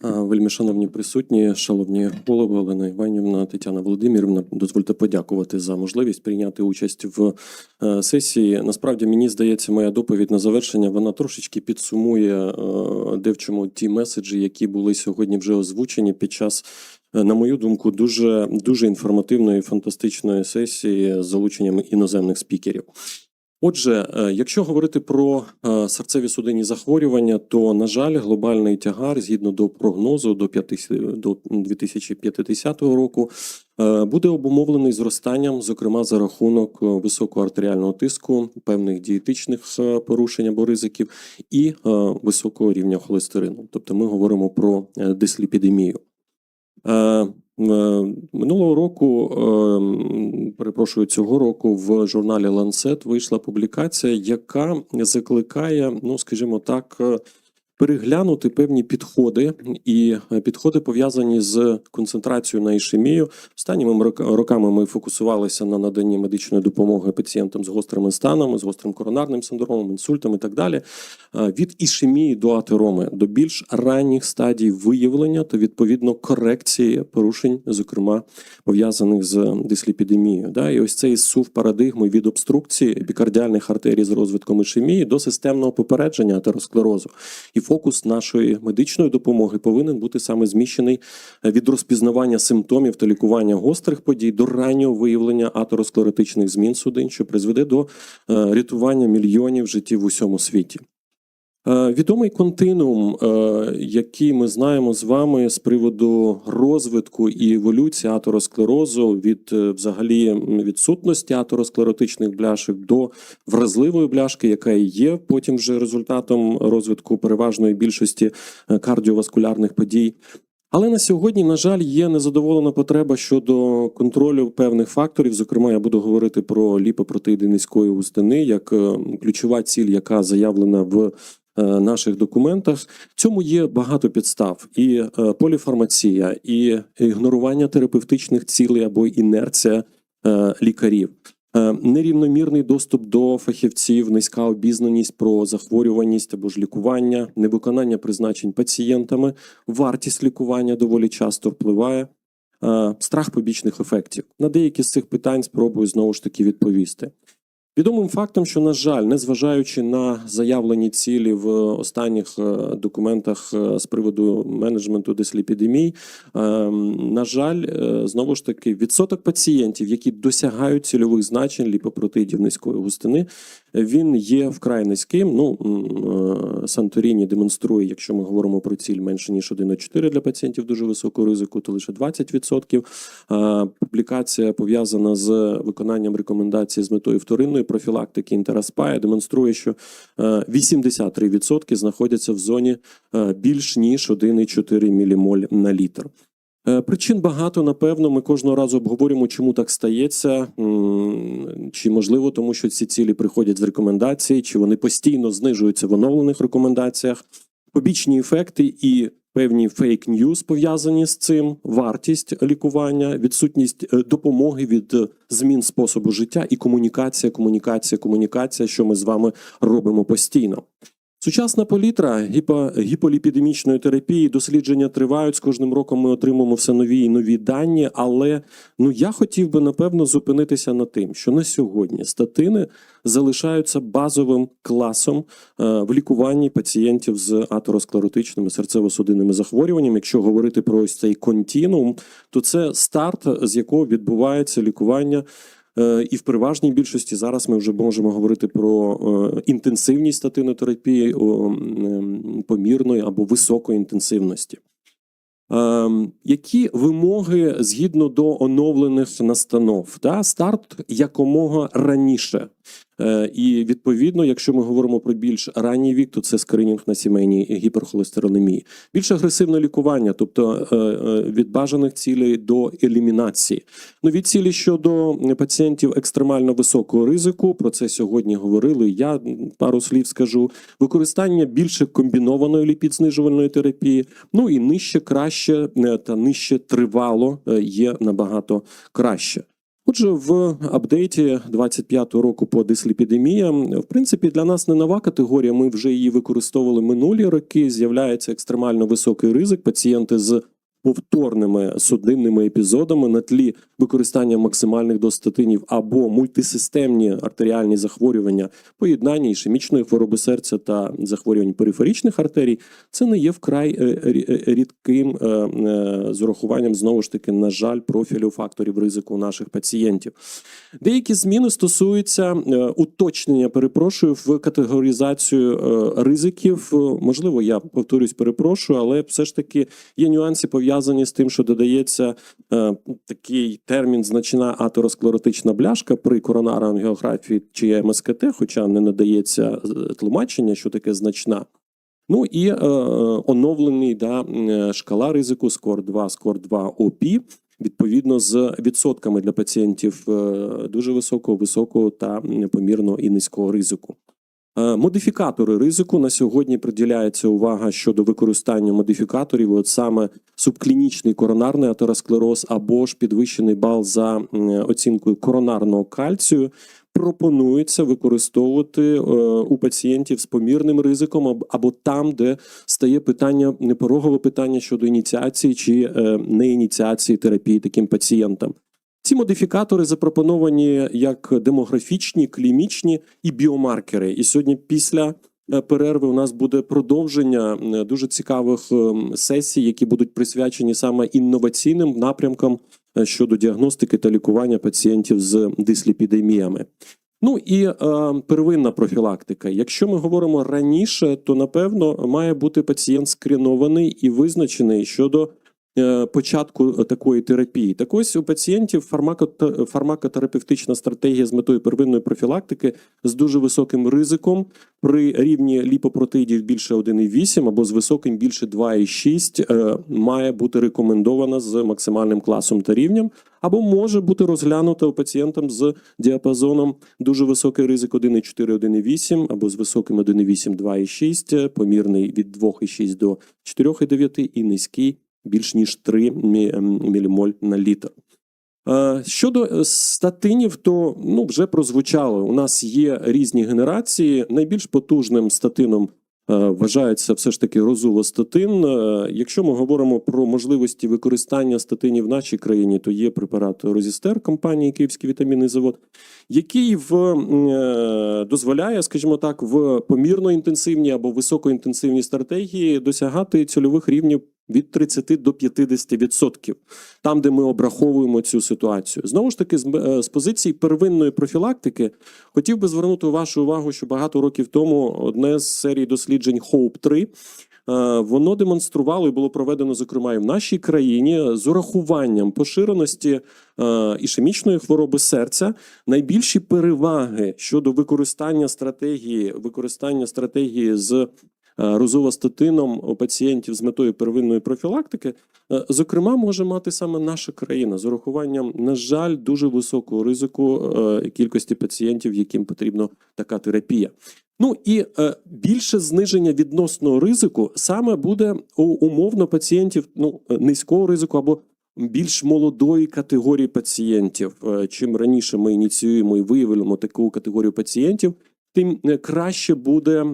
А, Вельми шановні присутні, шановні голови Олена Іванівна, Тетяна Володимирівна, дозвольте подякувати за можливість прийняти участь в е, сесії. Насправді мені здається, моя доповідь на завершення вона трошечки підсумує е, де в чому ті меседжі, які були сьогодні вже озвучені під час. е, На мою думку, дуже дуже інформативної, фантастичної сесії з залученням іноземних спікерів. Отже, е, якщо говорити про е, серцеві судинні захворювання, то на жаль, глобальний тягар згідно до прогнозу до 5, до 2050 року е, буде обумовлений зростанням, зокрема за рахунок високого артеріального тиску, певних дієтичних порушень або ризиків і високого рівня холестерину. Тобто, ми говоримо про дисліпідемію. Е, Минулого року, е, перепрошую, цього року в журналі Lancet вийшла публікація, яка закликає, ну скажімо так, е, переглянути певні підходи, і е, підходи пов'язані з концентрацією на ішемію. Останніми рок- роками ми фокусувалися на наданні медичної допомоги пацієнтам з гострими станами, з гострим коронарним синдромом, інсультом і так далі. Е, Від ішемії до атероми, до більш ранніх стадій виявлення та відповідно корекції порушень, зокрема пов'язаних з дисліпідемією. Да? І ось цей сув парадигми від обструкції епікардіальних артерій з розвитком ішемії до системного попередження атеросклерозу. І фокус нашої медичної допомоги повинен бути саме зміщений е, від розпізнавання симптомів та лікування гострих подій до раннього виявлення атеросклеротичних змін судин, що призведе до е, рятування мільйонів життів в усьому світі. Е, Відомий континуум, е, який ми знаємо з вами з приводу розвитку і еволюції атеросклерозу від е, взагалі відсутності атеросклеротичних бляшок до вразливої бляшки, яка і є потім вже результатом розвитку переважної більшості кардіоваскулярних подій. Але на сьогодні, на жаль, є незадоволена потреба щодо контролю певних факторів. Зокрема, я буду говорити про ліпопротеїди низької густини як ключова ціль, яка заявлена в наших документах. Цьому є багато підстав: і е, поліфармація, і ігнорування терапевтичних цілей або інерція е, лікарів. Е, Нерівномірний доступ до фахівців, низька обізнаність про захворюваність або ж лікування, невиконання призначень пацієнтами, вартість лікування доволі часто впливає, е, страх побічних ефектів. На деякі з цих питань спробую знову ж таки відповісти. Відомим фактом, що, на жаль, незважаючи на заявлені цілі в останніх е, документах е, з приводу менеджменту дисліпідемій, е, на жаль, е, знову ж таки, відсоток пацієнтів, які досягають цільових значень ліпопротеїдів низької густини, він є вкрай низьким. Ну Санторіні демонструє, якщо ми говоримо про ціль менше ніж 1,4 для пацієнтів дуже високого ризику, то лише 20%. Е, Публікація пов'язана з виконанням рекомендацій з метою вторинної профілактики інтераспая демонструє, що е, 83% знаходяться в зоні е, більш ніж 1,4 мілімоль на літр. Е, Причин багато, напевно, ми кожного разу обговорюємо, чому так стається. Чи можливо, тому що ці цілі приходять з рекомендацій, чи вони постійно знижуються в оновлених рекомендаціях. Побічні ефекти і певні фейк ньюс пов'язані з цим, вартість лікування, відсутність е, допомоги від е, змін способу життя і комунікація, комунікація, комунікація, що ми з вами робимо постійно. Сучасна палітра гіпо, гіполіпідемічної терапії дослідження тривають. З кожним роком ми отримуємо все нові і нові дані. Але ну я хотів би напевно зупинитися на тим, що на сьогодні статини залишаються базовим класом е, в лікуванні пацієнтів з атеросклеротичними серцево-судинними захворюваннями. Якщо говорити про ось цей континуум, то це старт, з якого відбувається лікування. Е, І в переважній більшості зараз ми вже можемо говорити про е, інтенсивність статинотерапії помірної або високої інтенсивності. Ем, Які вимоги згідно до оновлених настанов? Старт якомога раніше. Е, І відповідно, якщо ми говоримо про більш ранній вік, то це скринінг на сімейній гіперхолестеронемії. Більш агресивне лікування, тобто е, е, від бажаних цілей до елімінації. Нові цілі щодо пацієнтів екстремально високого ризику. Про це сьогодні говорили. Я пару слів скажу. Використання більше комбінованої ліпідзнижувальної терапії. Ну і нижче краще та нижче тривало є набагато краще. Отже, в апдейті 25-го року по дисліпідемія, в принципі, для нас не нова категорія. Ми вже її використовували минулі роки. З'являється екстремально високий ризик. Пацієнти з повторними судинними епізодами на тлі використання максимальних достатинів або мультисистемні артеріальні захворювання, поєднання ішемічної хвороби серця та захворювань периферичних артерій. Це не є вкрай е, е, рідким е, е, з урахуванням знову ж таки, на жаль, профілю факторів ризику наших пацієнтів. Деякі зміни стосуються уточнення, перепрошую, в категоризацію ризиків. Можливо, я повторюсь, перепрошую, але все ж таки є нюанси пов'язані з тим, що додається е, такий термін значна атеросклеротична бляшка при коронарангіографії чи МСКТ, хоча не надається е, тлумачення, що таке значна. Ну і е, оновлений да, е, шкала ризику скор 2, скор 2 ОП, відповідно з відсотками для пацієнтів е, дуже високого, високого та м, помірного і низького ризику. Е, Модифікатори ризику на сьогодні приділяється увага щодо використання модифікаторів, от саме субклінічний коронарний атеросклероз або ж підвищений бал за оцінкою коронарного кальцію. Пропонується використовувати е, у пацієнтів з помірним ризиком або там, де стає питання непорогове питання щодо ініціації чи е, неініціації терапії таким пацієнтам. Ці модифікатори запропоновані як демографічні, клімічні і біомаркери. І сьогодні, після е, перерви, у нас буде продовження дуже цікавих сесій, які будуть присвячені саме інноваційним напрямкам е, щодо діагностики та лікування пацієнтів з дисліпідеміями. Ну і е, первинна профілактика. Якщо ми говоримо раніше, то напевно має бути пацієнт скрінований і визначений щодо початку такої терапії. Так ось у пацієнтів фармакотерапевтична стратегія з метою первинної профілактики з дуже високим ризиком при рівні ліпопротеїдів більше 1,8 або з високим більше 2,6 е, має бути рекомендована з максимальним класом та рівнем, або може бути розглянута у пацієнтам з діапазоном дуже високий ризик 1,4, 1,8 або з високим 1,8, 2,6, помірний від 2,6 до 4,9 і низький більш ніж 3 ем, мілімоль на літр. Щодо е, статинів, то ну вже прозвучало. У нас є різні генерації. Найбільш потужним статином е, вважається все ж таки розулостатин. Е, Якщо ми говоримо про можливості використання статинів в нашій країні, то є препарат Розістер компанії Київський вітамінний завод, який в дозволяє, скажімо так, в помірно інтенсивній або високоінтенсивній стратегії досягати цільових рівнів від 30 до 50%, там, де ми обраховуємо цю ситуацію. Знову ж таки, з, е, з позиції первинної профілактики хотів би звернути вашу увагу, що багато років тому одне з серій досліджень HOPE 3 е, Воно демонструвало і було проведено, зокрема, і в нашій країні з урахуванням поширеності е, ішемічної хвороби серця найбільші переваги щодо використання стратегії, використання стратегії з е, розулостатином у пацієнтів з метою первинної профілактики, е, зокрема, може мати саме наша країна з урахуванням, на жаль, дуже високого ризику е, кількості пацієнтів, яким потрібна така терапія. Ну і е, більше зниження відносного ризику саме буде у умовно пацієнтів ну, низького ризику або більш молодої категорії пацієнтів. Чим раніше ми ініціюємо і виявимо таку категорію пацієнтів, тим е, краще буде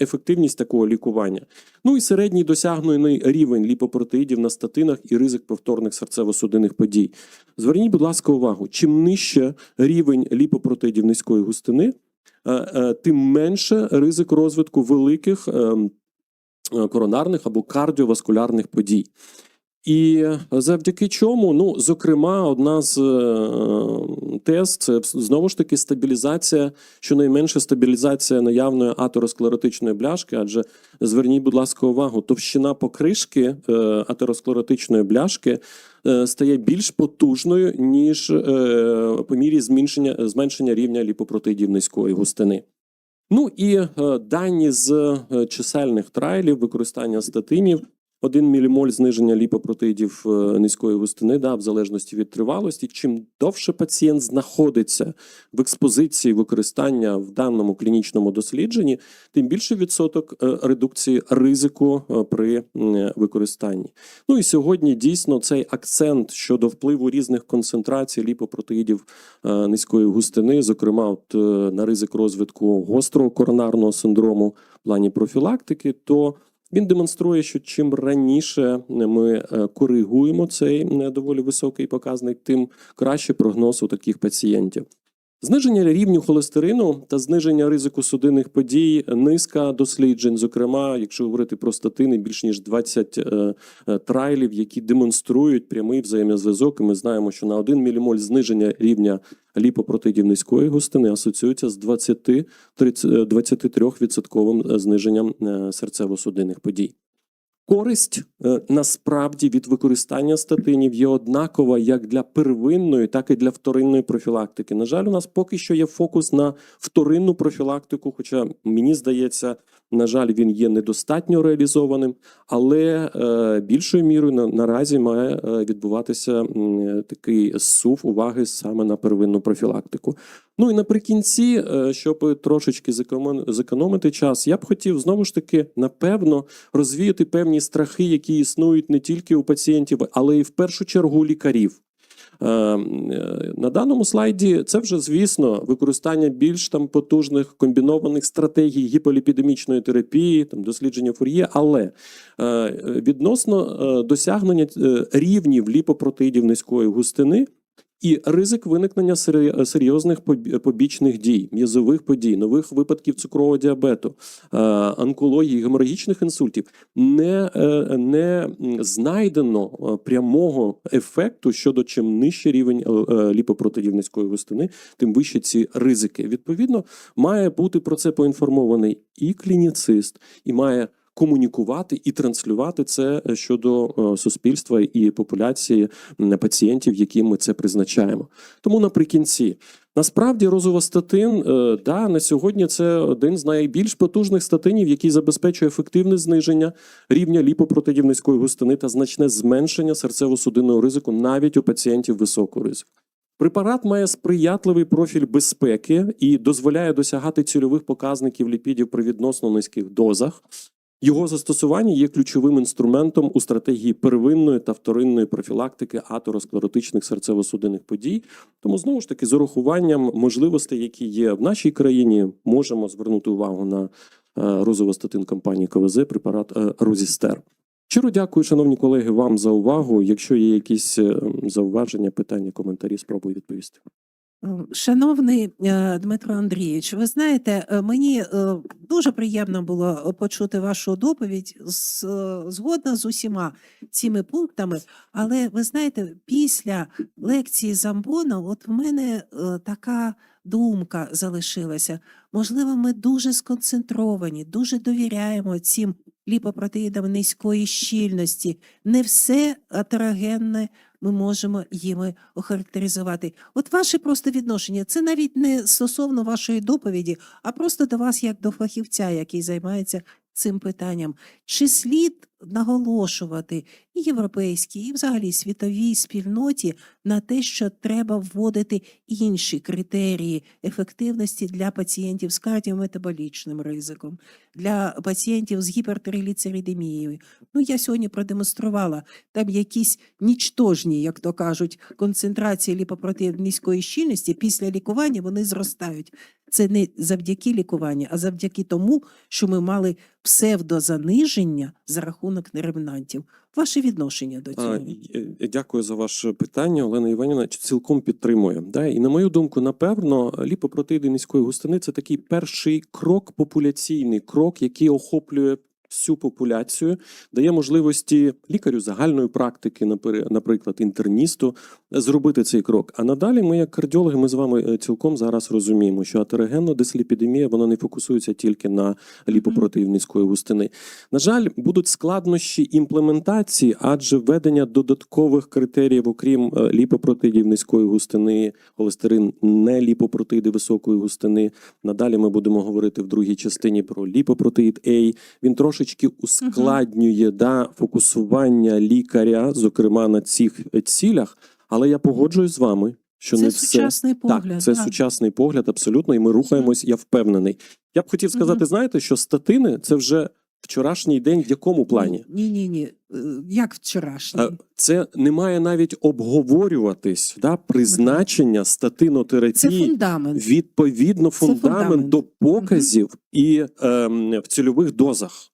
ефективність такого лікування. Ну і середній досягнений рівень ліпопротеїдів на статинах і ризик повторних серцево-судинних подій. Зверніть, будь ласка, увагу: чим нижче рівень ліпопротеїдів низької густини, е, е, тим менше ризик розвитку великих ем, коронарних або кардіоваскулярних подій. І завдяки чому, ну зокрема, одна з е, тез це знову ж таки стабілізація, щонайменше стабілізація наявної атеросклеротичної бляшки. Адже зверніть, будь ласка, увагу, товщина покришки е, атеросклеротичної бляшки е, стає більш потужною ніж по мірі зменшення, зменшення рівня ліпопротеїдів низької густини. Ну і дані з чисельних трайлів використання статинів 1 мілімоль зниження ліпопротеїдів е, низької густини, да, в залежності від тривалості. Чим довше пацієнт знаходиться в експозиції використання в даному клінічному дослідженні, тим більше відсоток е, редукції ризику е, при використанні. Ну і сьогодні дійсно цей акцент щодо впливу різних концентрацій ліпопротеїдів низької густини, зокрема, от, на ризик розвитку гострого коронарного синдрому в плані профілактики, то він демонструє, що чим раніше ми е, коригуємо цей е, доволі високий показник, тим краще прогноз у таких пацієнтів. Зниження рівню холестерину та зниження ризику судинних подій низка досліджень. Зокрема, якщо говорити про статини, більш ніж 20 е, е, трайлів, які демонструють прямий взаємозв'язок. І ми знаємо, що на 1 мілімоль зниження рівня ліпопротидів низької густини асоціюється з 20 23% зниженням е, серцево-судинних подій. Користь е, насправді від використання статинів є однакова як для первинної, так і для вторинної профілактики. На жаль, у нас поки що є фокус на вторинну профілактику, хоча мені здається, на жаль, він є недостатньо реалізованим, але е, більшою мірою наразі має е, відбуватися такий сув уваги саме на первинну профілактику. Ну і наприкінці, е, щоб трошечки зекономити час, я б хотів знову ж таки напевно розвіяти певні страхи, які існують не тільки у пацієнтів, але і в першу чергу у лікарів. Е, е, На даному слайді це вже звісно використання більш там потужних комбінованих стратегій гіполіпідемічної терапії, там дослідження фур'є, але е, відносно досягнення рівнів ліпопротеїдів низької густини. І ризик виникнення серйозних побічних дій, м'язових подій, нових випадків цукрового діабету, е, онкології, геморагічних інсультів не, е, не знайдено е, прямого ефекту щодо чим нижчий рівень ліпопротидів низької густини, тим вищі ці ризики. Відповідно, має бути про це поінформований і клініцист, і має комунікувати і транслювати це е, щодо е, суспільства і популяції пацієнтів, яким ми це призначаємо. Тому наприкінці. Насправді розовостатин, е, да, на сьогодні це один з найбільш потужних статинів, який забезпечує ефективне зниження рівня ліпопротидів низької густини та значне зменшення серцево-судинного ризику навіть у пацієнтів високого ризику. Препарат має сприятливий профіль безпеки і дозволяє досягати цільових показників ліпідів при відносно низьких дозах. Його застосування є ключовим інструментом у стратегії первинної та вторинної профілактики атеросклеротичних серцево-судинних подій. Тому знову ж таки, з урахуванням можливостей, які є в нашій країні, можемо звернути увагу на е, розовостатин компанії КВЗ, препарат е, Розістер. Щиро дякую, шановні колеги, вам за увагу. Якщо є якісь е, зауваження, питання, коментарі, спробую відповісти. Шановний е, Дмитро Андрійович, ви знаєте, е, мені е, дуже приємно було почути вашу доповідь згодна з усіма цими пунктами. Але ви знаєте, після лекції Замбона, от в мене така думка залишилася. Можливо, ми дуже сконцентровані, дуже довіряємо цим ліпопротеїдам низької щільності. Не все атерогенне ми можемо їми охарактеризувати. От ваше просто відношення, це навіть не стосовно вашої доповіді, а просто до вас, як до фахівця, який займається цим питанням. Чи слід наголошувати і європейській, і взагалі світовій спільноті на те, що треба вводити інші критерії ефективності для пацієнтів з кардіометаболічним ризиком, для пацієнтів з гіпертриліцеридемією. Ну, я сьогодні продемонструвала там якісь нічтожні, як то кажуть, концентрації ліпопротеїдів низької щільності після лікування вони зростають. Це не завдяки лікуванню, а завдяки тому, що ми мали псевдозаниження за рахунок неревнантів. Ваше відношення до цього? е, Дякую за ваше питання. Олена Іванівна цілком підтримує. Да? І на мою думку, напевно, ліпопротеїди низької густини це такий перший крок, популяційний крок, який охоплює всю популяцію, дає можливості лікарю загальної практики, напри- наприклад, інтерністу, зробити цей крок. А надалі ми, як кардіологи, ми з вами е, цілком зараз розуміємо, що атерогенна дисліпідемія вона не фокусується тільки на ліпопротеїв низької густини. На жаль, будуть складнощі імплементації, адже введення додаткових критеріїв, окрім е, ліпопротеїдів низької густини, холестерин, не ліпопротеїди високої густини. Надалі ми будемо говорити в другій частині про ліпопротеїд А. Він трошечки трошечки ускладнює да, фокусування лікаря, зокрема на цих е, цілях. Але я погоджуюсь з вами, що це не все сучасний погляд. так, це сучасний погляд, абсолютно, і ми рухаємось, я впевнений. Я б хотів сказати, Мгм. знаєте, що статини це вже вчорашній день в якому плані? Ні, ні, ні. Як вчорашній? Е, Це не має навіть обговорюватись, да, призначення Це статинотерапії фундамент. відповідно фундамент, фундамент. до показів і ем, в цільових дозах.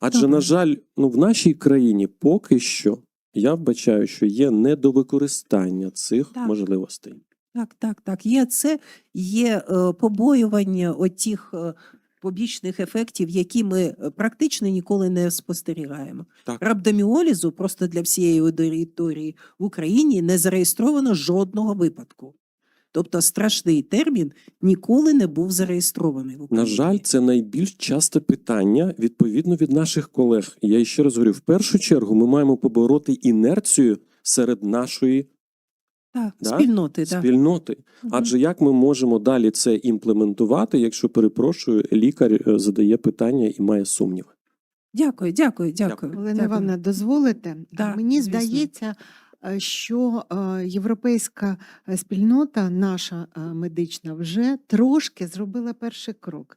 Адже, Добре. на жаль, ну в нашій країні поки що я вбачаю, що є недовикористання цих Так. можливостей. Так, так, так. Є це, є е, побоювання отіх е, побічних ефектів, які ми е, практично ніколи не спостерігаємо. Так. Рабдоміолізу просто для всієї аудиторії в Україні не зареєстровано жодного випадку. Тобто страшний термін ніколи не був зареєстрований в На жаль, це найбільш часте питання відповідно від наших колег. Я ще раз говорю: в першу чергу ми маємо побороти інерцію серед нашої так, да, спільноти. Спільноти. Адже як ми можемо далі це імплементувати, якщо перепрошую, лікар е, задає питання і має сумніви? Дякую, дякую, дякую. Олена. Івановна, дозволите? Да, Мені звісно. здається, що е, європейська е, спільнота, наша е, медична, вже трошки зробила перший крок.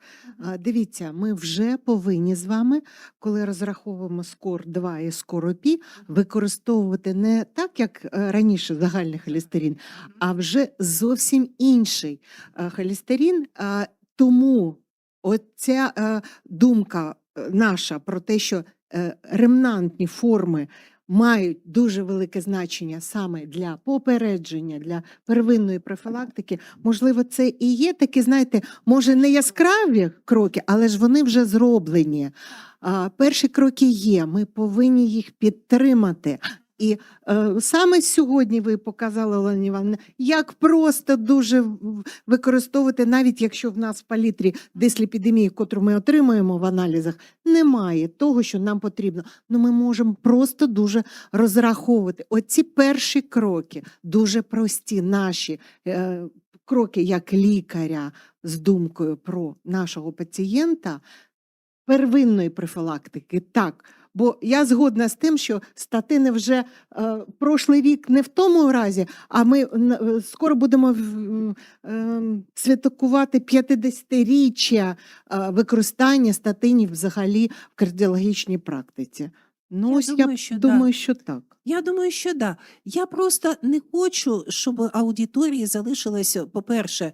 Дивіться, ми вже повинні з вами, коли розраховуємо скор 2 і скор ОПІ, використовувати не так, як е, раніше загальний холестерин, а вже зовсім інший е, холестерин. Тому оця е, думка е, наша про те, що е, ремнантні форми мають дуже велике значення саме для попередження, для первинної профілактики. Можливо, це і є такі, знаєте, може не яскраві кроки, але ж вони вже зроблені. Перші кроки є. Ми повинні їх підтримати. І е, саме сьогодні ви показали, Олена Івановна, як просто дуже використовувати, навіть якщо в нас в палітрі дисліпідемії, котру ми отримуємо в аналізах, немає того, що нам потрібно. Ну ми можемо просто дуже розраховувати. Оці перші кроки, дуже прості наші е, кроки як лікаря з думкою про нашого пацієнта, первинної профілактики, так. Бо я згодна з тим, що статини вже е, прошлий вік не в тому разі, а ми е, скоро будемо е, святкувати 50-річчя е, використання статинів взагалі в кардіологічній практиці. Ну, Я ось думаю, я що да. думаю, що так. Я думаю, що да. Я просто не хочу, щоб аудиторії залишилося, по-перше, е,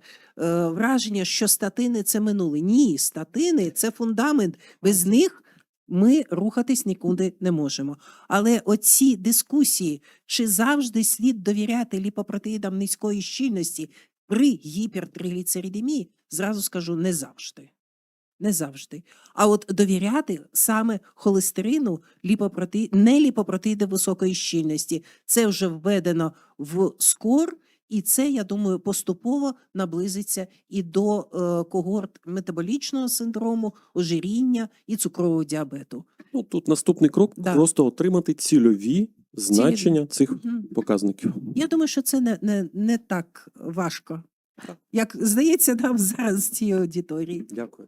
враження, що статини це минуле. Ні, статини це фундамент. Без них ми рухатись нікуди не можемо. Але оці дискусії, чи завжди слід довіряти ліпопротеїдам низької щільності при гіпертригліцеридемії, зразу скажу, не завжди. Не завжди. А от довіряти саме холестерину ліпопроти... не ліпопротеїди високої щільності. Це вже введено в скор, і це, я думаю, поступово наблизиться і до е, когорт метаболічного синдрому, ожиріння і цукрового діабету. Ну тут наступний крок Да. просто отримати цільові значення цих показників. Я думаю, що це не, не, не так важко, як здається нам зараз цієї аудиторії. Дякую.